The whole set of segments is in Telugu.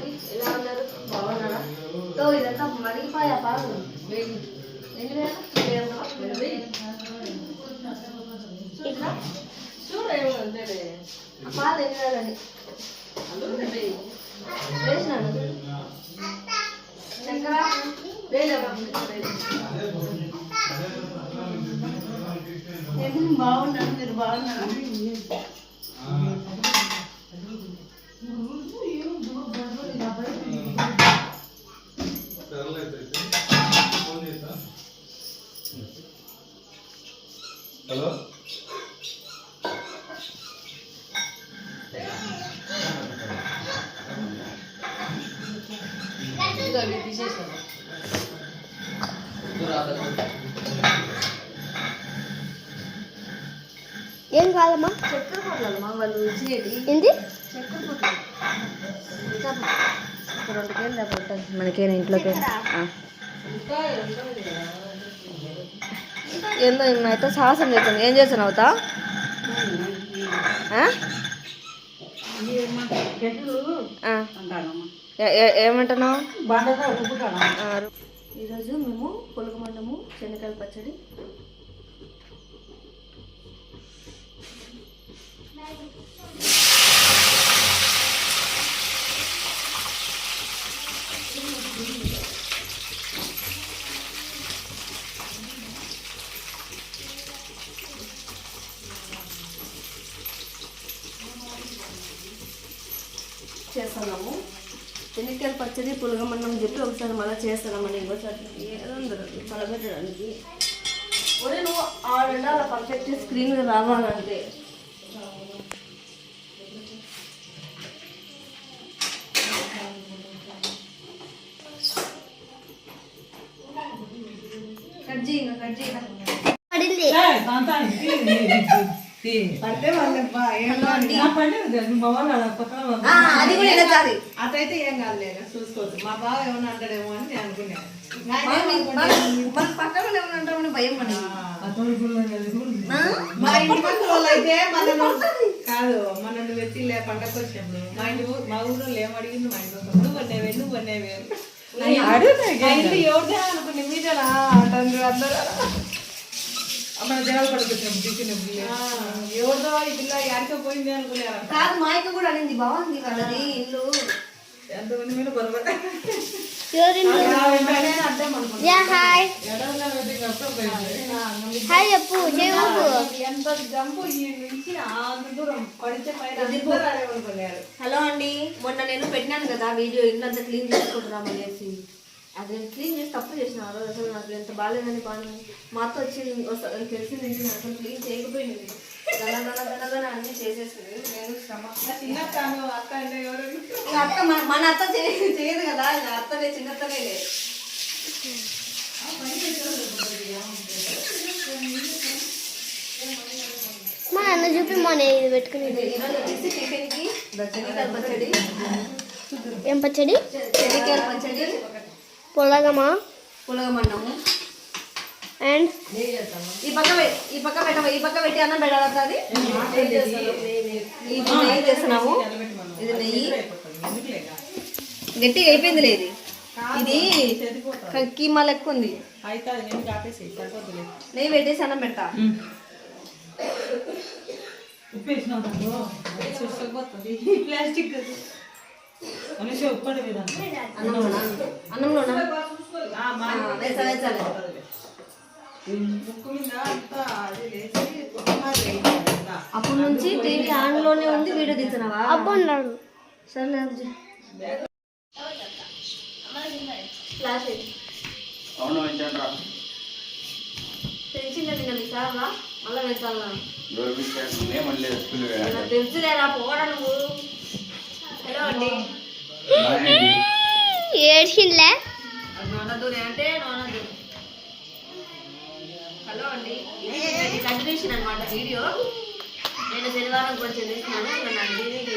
అండి ఎలా ఉన్నారు బాగున్నారా తో ఇదంతా మరిగిపోయా పాలు వేడి చూడేమో పాలు వేసినాను బాగున్నాను మీరు బాగున్నారు. ఏం కావాలమ్మా? చక్కెర పొట్లమ్మా వాళ్ళు ఇచ్చేది. ఏంటి చక్కెర పొట్లు రెండు కేజీలు మనకేనా ఇంట్లోకి? ఏందో అయితే సాహసం చేస్తాను ఏం చేస్తాను అవుతా ఏమంటున్నావు? ఈరోజు మేము పులుగు మండము శనగకాయల పచ్చడి. చేస్తున్నాము. శనగకాయల పచ్చడి పులగమన్నం చెప్పి ఒకసారి మళ్ళీ చేస్తున్నామని ఇంకోసారి ఏదో ఉండదు పలబెట్టడానికి ఒరే నువ్వు ఆడుండాలి పర్ఫెక్ట్ స్క్రీన్ రావాలంటే. కట్ చేయి ఇంకా కట్ చేయి. వాళ్ళబ్బా ఏం ఆ, అది కూడా ఇలా చాలు అదైతే ఏం కాదులేదు చూసుకోవచ్చు. మా బావ ఏమన్నా అంటాడేమో అని నేను అనుకున్నాను మన పక్కన ఏమైనా అంటామని భయం పడి మా ఇంటి పక్కన వాళ్ళు అయితే మనను కాదు మనల్ని వెతి లే పండగ వచ్చినప్పుడు మా ఇంటి మా ఊళ్ళో ఏం అడిగింది మా ఇంటి పక్కన, నువ్వు కొనేవి నువ్వు ఇంటి ఎవరిదే అనుకునే మీదేనా? అంటారు అందరూ. మన జనాలు పడుకుంటున్నాం దిక్కునప్పుడు ఎవరిదో ఈ పిల్ల యాడికో పోయింది అనుకునేవారు కాదు మా కూడా అనింది బాగుంది ఇల్లు. ఎంతమంది మీద బొరబడ హాయ్. చెప్పు ఎంత జంపు ఈ నుంచి అంత దూరం పడితే పైన అందరూ ఆడేమనుకున్నారు హలో అండి మొన్న నేను పెట్టినాను కదా వీడియో ఇల్లంతా క్లీన్ చేసుకుంటున్నాం అనేసి అది నేను క్లీన్ చేసి తప్పు చేసిన ఆ రోజు అసలు నాకు ఎంత బాగాలేదని బాగా మా అత్త వచ్చి వస్తా- తెలిసింది నేను అసలు క్లీన్ చేయకపోయింది. అన్నీ చేసేసింది. నేను శ్రమ. చిన్న అక్క అంటే ఎవరు? అత్త మన మన అత్త చేయ- చేయదు కదా. ఇక అత్తనే చిన్నత్తనే లేదు మా అన్న చూపి మొన్న ఇది పెట్టుకునేది టిఫిన్కి పచ్చడి. ఏం పచ్చడి? పచ్చడి. పొలగమా? పులగమన్నము. అండ్ ఈ పక్క ఈ పక్క పెట్ట ఈ పక్క పెట్టి అన్నం పెట్టాలి అది ఇది నెయ్యి చేస్తున్నాము. ఇది నెయ్యి. గట్టిగా అయిపోయింది లేదు ఇది. క- కీమా లెక్క ఉంది. నెయ్యి పెట్టేసి అన్నం పెడతా. ప్లాస్టిక్ అన్నంలోనా. అప్పటి నుంచి టీవీ ఆన్లోనే ఉంది వీడియో తీస్తున్నావా? అబ్జీ. ఫ్లాష్ అయ్యి. అవును వెంచండ్రా తెలిసిందండి నాకు సార్వా మళ్ళీ తెలుసులేరా పోడా నువ్వు. హలో అండి. ఏడ్చిండ్లే? అంటే నోనదు హలో అండి. ఇది కంటిన్యూషన్ అనమాట వీడియో. నేను శనివారం కూడా చదివిస్తున్నాను ఇంకా నాకు తీయలేదు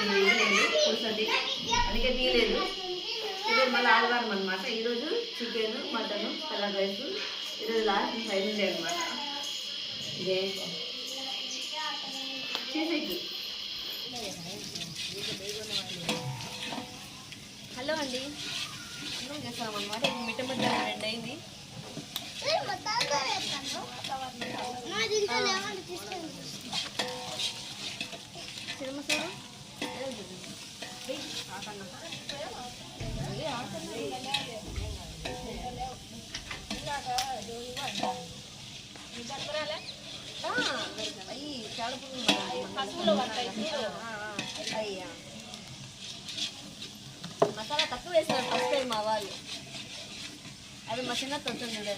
కూర్చోండి అందుకే తీయలేదు. ఈరోజు మళ్ళీ ఆదివారం అనమాట ఈరోజు చికెన్ మటన్ కలర్ రైస్. ఈరోజు లాస్ట్ ఫైనల్ డే అనమాట ఇదే. చేసేకి హలో అండి అన్నం చేస్తాం అనమాట మిట్ట మధ్య రెండు అయింది. సినిమా సార్? అయ్యా. చాలా తక్కువ వేసినారు ఫస్ట్ టైం మా వాళ్ళు అది మా చిన్న తొంతుంది చూడండి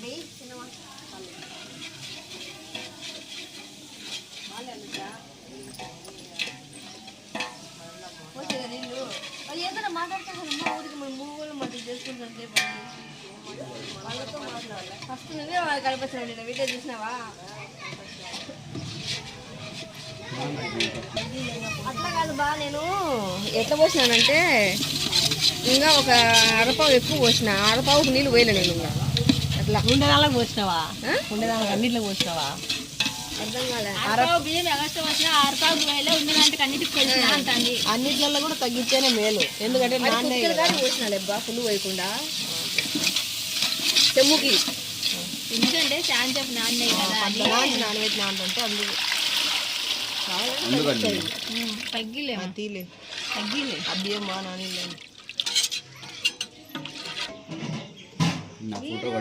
వెయ్యి చిన్నవా? పోసేదా నీళ్ళు వాళ్ళు ఏదైనా మాట్లాడతారమ్మా ఊరికి మేము మూడు మట్టి చేసుకుంటుంటే వాళ్ళతో మాట్లాడాలి ఫస్ట్ నువ్వే వాళ్ళు కనిపించండి నేను వీడియో చూసినావా అట్లా కాదు బా నేను. ఎట్లా పోసినానంటే ఇంకా ఒక అరపావు ఎక్కువ పోసిన. ఆ అరపావుకి నీళ్ళు పోయలే నేను ఇంకా. అట్లా. ఉండేదానికి పోసినావా? ఆ? ఉండేదానికి అన్నిట్లో పోసినావా? అన్నిట్లలో కూడా తగ్గిస్తేనే మేలు. ఎందుకంటే నాన్నే పోసిన లేబ్బా ఫుల్ పోయకుండా. చెమ్ముకి. ఎందుకంటే చెప్పు నాన్నే కదా నాన్న నానబెట్టిన అంటే అందుకు. ఎందుకండి తగ్గిలే తీలే. తగ్గిలే. అబ్బియం మా నాని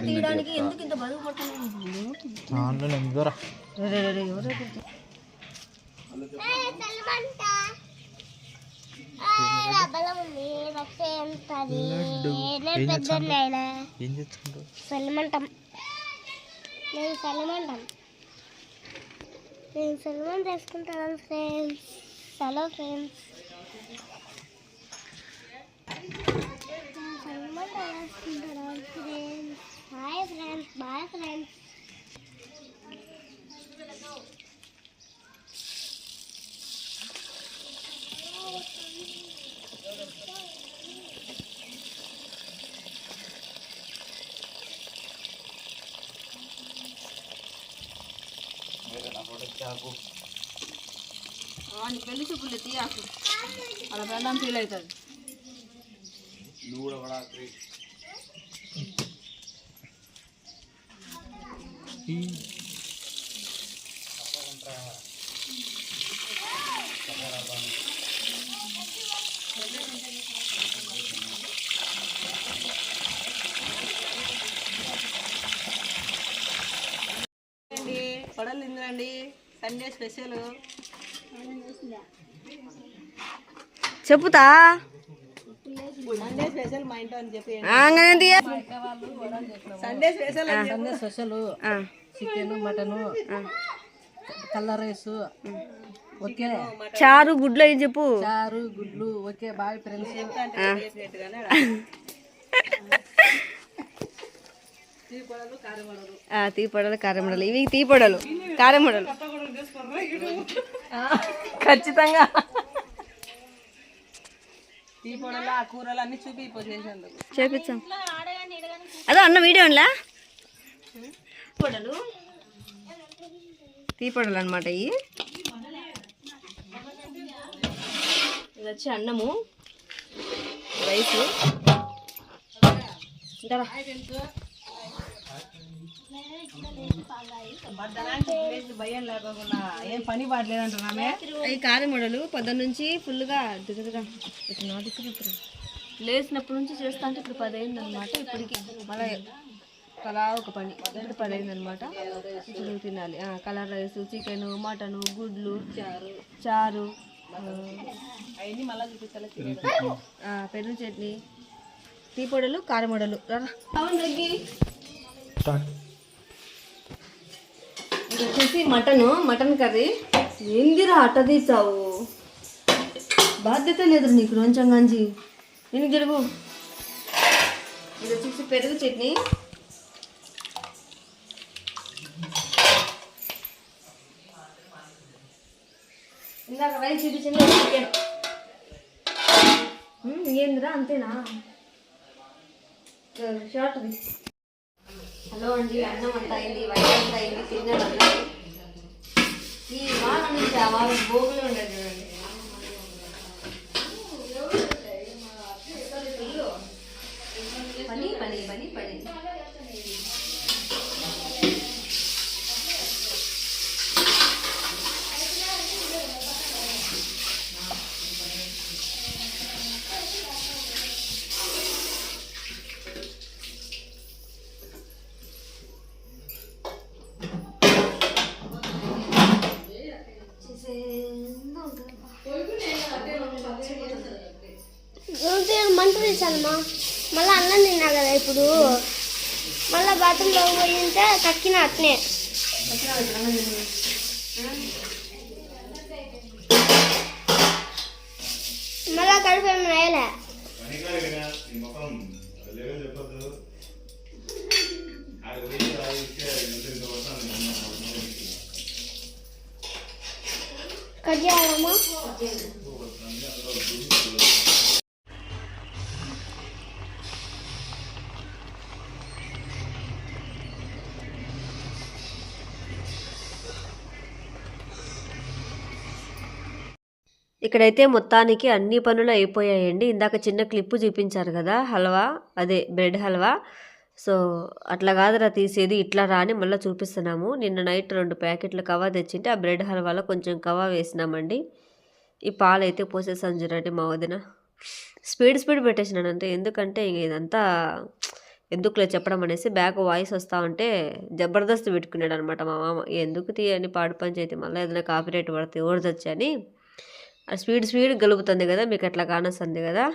తీయడానికి ఎందుకు ఇంత బరువు పడుతున్నాను సెలమంటాం. నేను సెలమంటాం. నేను సెలమన్ చేసుకుంటాను ఫ్రెండ్స్ హలో ఫ్రెండ్స్ పెళ్ళి చూపులు తీయాకు అలా వెళ్ళడం ఫీల్ అవుతుంది నువ్వు కూడా పడా అండి పడలు తిందండి సండే స్పెషల్. చెప్పుతా. సండే స్పెషల్ మా ఇంట్లో అని చెప్పి. సండే స్పెషల్ సండే స్పెషల్ ఆ, chicken mutton colour rice. Okay. చారు గుడ్లు అయ్యి చెప్పు. చారు గుడ్లు. Okay bye friends. తీ పొడలు కారం ఇవి తీ పొడలు కారం ఖచ్చితంగా చేపించాం అదో అన్న వీడియో ఉందా పొడలు తీ పొడలు అనమాట ఇవి. ఇది వచ్చి అన్నము రైస్. ఏం పని పాటలేదంటున్నామే ఈ కారం వడలు పొద్దున్న నుంచి ఫుల్గా దిగదుగా ఇటు నా దిక్కు తిప్పురా. లేచినప్పటి నుంచి చేస్తా అంటే ఇప్పుడు పది అయింది అనమాట ఇప్పటికి మళ్ళీ తలా ఒక పని. ఇప్పుడు పది అయింది అనమాట ఇప్పుడు తినాలి. ఆ, కలర్ రైస్ చికెన్ మటన్ గుడ్లు చారు చారు పెరుగు చట్నీ టీ పొడలు కారం వడలు రా. ఇది వచ్చేసి మటన్ మటన్ కర్రీ. ఏందిరా అట్ట తీసావు? బాధ్యత లేదు నీకు రోంచం గంజి. నేను జరుగు ఇది వచ్చేసి పెరుగు చట్నీ. ఇందాక రైస్ చూపించింది చికెన్ ఏందిరా అంతేనా? షార్ట్ది హలో అండి అన్నం అంతా అయింది వైట్ అంతా అయింది తిన్నాను ఈ వాన నుంచి ఆ నేను మంట తీసానమ్మా మళ్ళీ అన్నం తిన్నా కదా ఇప్పుడు. మళ్ళీ బాత్రూంలో పోయింటే కక్కిన అట్నే. మళ్ళా కడుపు ఏమైనా వేయలే పనికాడిగా ఈ ఇక్కడైతే మొత్తానికి అన్ని పనులు అయిపోయాయండి. ఇందాక చిన్న క్లిప్పు చూపించారు కదా హల్వా అదే బ్రెడ్ హల్వా. సో అట్లా కాదురా తీసేది ఇట్లా రాని మళ్ళీ చూపిస్తున్నాము. నిన్న నైట్ రెండు ప్యాకెట్లు కవా తెచ్చింటే ఆ బ్రెడ్ హల్వాలో కొంచెం కవా వేసినామండి. ఈ పాలు అయితే పోసేసాను చూడండి మా వదిన. స్పీడ్ స్పీడ్ పెట్టేసినాను అంటే ఎందుకంటే ఇంక ఇదంతా ఎందుకులే చెప్పడం అనేసి బ్యాక్ వాయిస్ వస్తూ ఉంటే జబర్దస్త్ పెట్టుకున్నాడు అనమాట మా మామ. ఎందుకు తీయని పాడు పంచాయతీ? మళ్ళీ ఏదైనా కాపీరేట్ పడితే ఓడదొచ్చు అని ఆ స్పీడ్ స్పీడ్ గలుపుతుంది కదా మీకు అట్లా కానొస్తుంది కదా.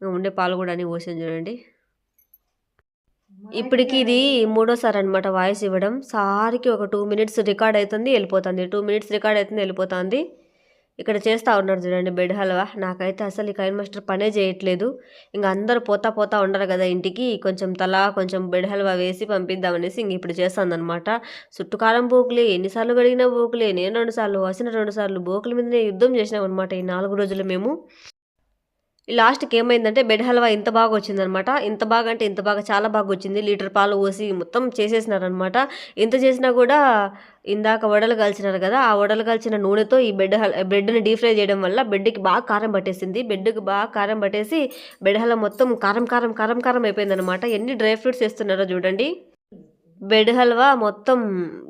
ఇంకా ఉండే పాలు కూడా అని పోసాను చూడండి. ఇప్పటికి ఇది మూడోసారి అనమాట వాయిస్ ఇవ్వడం. సారికి ఒక టూ మినిట్స్ రికార్డ్ అవుతుంది వెళ్ళిపోతుంది. టూ మినిట్స్ రికార్డ్ అవుతుంది వెళ్ళిపోతుంది. ఇక్కడ చేస్తూ ఉన్నారు చూడండి బెడ్ హల్వా. నాకైతే అసలు ఈ కైన్ మాస్టర్ పనే చేయట్లేదు. ఇంకా అందరూ పోతా పోతా ఉండరు కదా ఇంటికి. కొంచెం తలా కొంచెం బెడ్ హల్వా వేసి పంపిద్దామనేసి ఇంక ఇప్పుడు చేస్తాను చుట్టుకారం బోకులే ఎన్నిసార్లు గడిగినా బోకులే నేను రెండు సార్లు వసిన రెండు సార్లు బోకుల మీదనే యుద్ధం చేసినాం అనమాట ఈ నాలుగు రోజులు మేము. లాస్ట్కి ఏమైందంటే బెడ్ హల్వా ఇంత బాగా వచ్చిందనమాట ఇంత బాగా అంటే ఇంత బాగా చాలా బాగా వచ్చింది లీటర్ పాలు పోసి మొత్తం చేసేసినారనమాట. ఇంత చేసినా కూడా ఇందాక వడలు కాల్చినారు కదా ఆ వడలు కాల్చిన నూనెతో ఈ బెడ్ హల్ బ్రెడ్ని డీప్ ఫ్రై చేయడం వల్ల బెడ్కి బాగా కారం పట్టేసింది. బెడ్కి బాగా కారం పట్టేసి బెడ్ హల్వా మొత్తం కారం కారం కారం కారం అయిపోయిందనమాట. ఎన్ని డ్రై ఫ్రూట్స్ వేస్తున్నారో చూడండి. బెడ్ హల్వా మొత్తం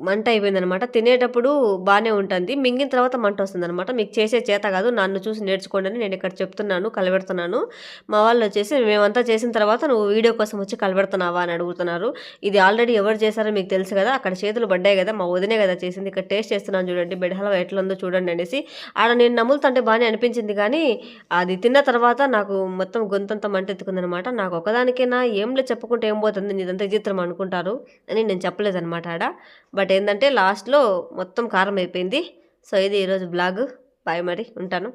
మంట అయిపోయిందనమాట తినేటప్పుడు బాగానే ఉంటుంది. మింగిన తర్వాత మంట వస్తుందనమాట మీకు చేసే చేత కాదు. నన్ను చూసి నేర్చుకోండి అని నేను ఇక్కడ చెప్తున్నాను కలబెడుతున్నాను. మా వాళ్ళు వచ్చేసి మేమంతా చేసిన తర్వాత నువ్వు వీడియో కోసం వచ్చి కలబెడుతున్నావా అని అడుగుతున్నారు. ఇది ఆల్రెడీ ఎవరు చేశారో మీకు తెలుసు కదా. అక్కడ చేతులు పడ్డాయి కదా. మా వదినే కదా చేసింది. ఇక్కడ టేస్ట్ చేస్తున్నాను చూడండి. బెడ్ హల్వా ఎట్లా ఉందో చూడండి అనేసి. ఆడ నేను నములుతుంటే బాగానే అనిపించింది కానీ అది తిన్న తర్వాత నాకు మొత్తం గొంతంతా మంట ఎత్తుకుందనమాట నాకు ఒకదానికైనా ఏంలో చెప్పుకుంటే ఏం పోతుంది? ఇదంతా విచిత్రం అనుకుంటారు. అని నేను చెప్పలేదన్నమాట ఆడ. బట్ ఏంటంటే లాస్ట్లో మొత్తం కారం అయిపోయింది. సో ఇది ఈరోజు బ్లాగ్. బాయ్ మరి. ఉంటాను.